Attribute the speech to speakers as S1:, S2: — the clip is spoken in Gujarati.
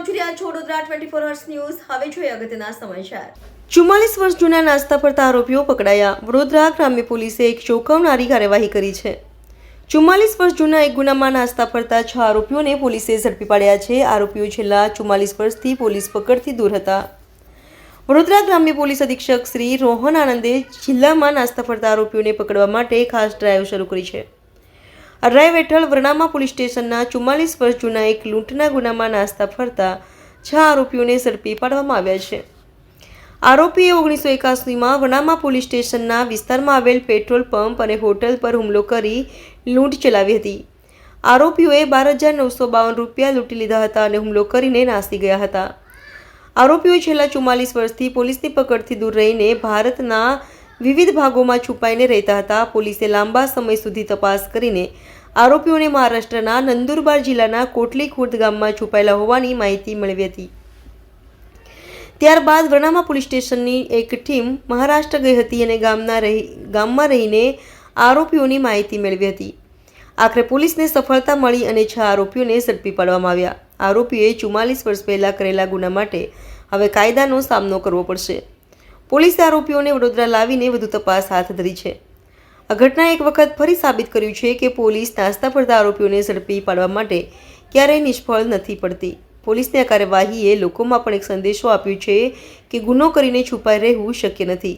S1: ટ્વેન્ટી ફોર અવર્સ ન્યૂઝ હવે જોઈએ અગત્યના સમાચાર. ચુમ્માલીસ વર્ષ જૂના નાસ્તા ફરતા આરોપીઓ પકડાયા. વડોદરા ગ્રામ્ય પોલીસે એક ચોંકાવનારી કાર્યવાહી કરી છે. ચુમ્માલીસ વર્ષ જૂના એક ગુનામાં નાસ્તા ફરતા છ આરોપીઓને પોલીસે ઝડપી પાડ્યા છે. આરોપીઓ છેલ્લા ચુમ્માલીસ વર્ષથી પોલીસ પકડથી દૂર હતા. વડોદરા ગ્રામ્ય પોલીસ અધિક્ષક શ્રી રોહન આનંદે જિલ્લામાં નાસ્તા ફરતા આરોપીઓને પકડવા માટે ખાસ ડ્રાઈવ શરૂ કરી છે. આ ડ્રાઈવ હેઠળ વરણામા પોલીસ સ્ટેશનના ચુમ્માલીસ વર્ષ જૂના એક લૂંટના ગુનામાં નાસ્તા ફરતા છ આરોપીઓને ઝડપી પાડવામાં આવ્યા છે. આરોપીએ ઓગણીસો એકાસીમાં વનામા પોલીસ સ્ટેશનના વિસ્તારમાં આવેલ પેટ્રોલ પંપ અને હોટલ પર હુમલો કરી લૂંટ ચલાવી હતી. આરોપીઓએ બાર હજાર નવસો બાવન રૂપિયા લૂંટી લીધા હતા અને હુમલો કરીને નાસી ગયા હતા. આરોપીઓ છેલ્લા ચુમ્માલીસ વર્ષથી પોલીસની પકડથી દૂર રહીને ભારતના વિવિધ ભાગોમાં છુપાઈને રહેતા હતા. પોલીસે લાંબા સમય સુધી તપાસ કરીને આરોપીઓને મહારાષ્ટ્રના નંદુરબાર જિલ્લાના કોટલી ખુર્દ ગામમાં છુપાયેલા હોવાની માહિતી મેળવી હતી. ત્યારબાદ વરણામા પોલીસ સ્ટેશનની એક ટીમ મહારાષ્ટ્ર ગઈ હતી અને ગામના રહી, ગામમાં રહીને આરોપીઓની માહિતી મેળવી હતી. આખરે પોલીસને સફળતા મળી અને છ આરોપીઓને ઝડપી પાડવામાં આવ્યા. આરોપીઓએ ચુમ્માલીસ વર્ષ પહેલાં કરેલા ગુના માટે હવે કાયદાનો સામનો કરવો પડશે. પોલીસે આરોપીઓને વડોદરા લાવીને વધુ તપાસ હાથ ધરી છે. આ ઘટના એક વખત ફરી સાબિત કર્યું છે કે પોલીસ નાસ્તા પડતા આરોપીઓને ઝડપી પાડવા માટે ક્યારેય નિષ્ફળ નથી પડતી. પોલીસની આ કાર્યવાહીએ લોકોમાં પણ એક સંદેશો આપ્યો છે કે ગુનો કરીને છુપાઈ રહેવું શક્ય નથી.